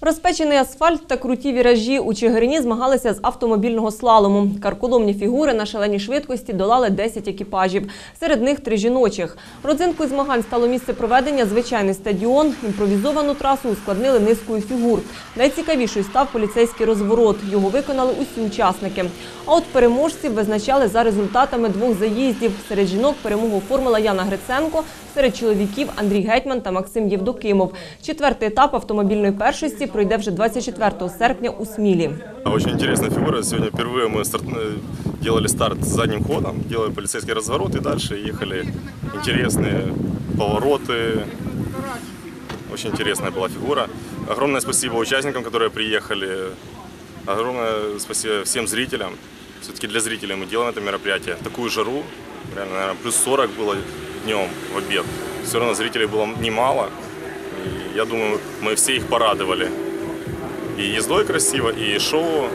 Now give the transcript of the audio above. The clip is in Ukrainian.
Розпечений асфальт та круті віражі у Чигирині змагалися з автомобільного слалому. Карколомні фігури на шаленій швидкості долали 10 екіпажів. Серед них три жіночих. Родзинкою змагань стало місце проведення звичайний стадіон. Імпровізовану трасу ускладнили низкою фігур. Найцікавішою став поліцейський розворот. Його виконали усі учасники. А от переможців визначали за результатами двох заїздів. Серед жінок перемогу оформила Яна Гриценко, серед чоловіків Андрій Гетьман та Максим Євдокимов. Четвертий етап автомобільної першості пройде вже 24 серпня у Смілі. Очень интересная фигура. Сегодня впервые мы старт- э, делали старт задним ходом, делали полицейский разворот и дальше ехали интересные повороты. Очень интересная была фигура. Огромное спасибо участникам, которые приехали. Огромное спасибо всем зрителям. Все-таки для зрителей мы делаем это мероприятие. В такую жару, реально, наверное, плюс 40 было днем в обед. Все равно зрителей было немало. Я думаю, мы все их порадовали. И ездой красиво, и шоу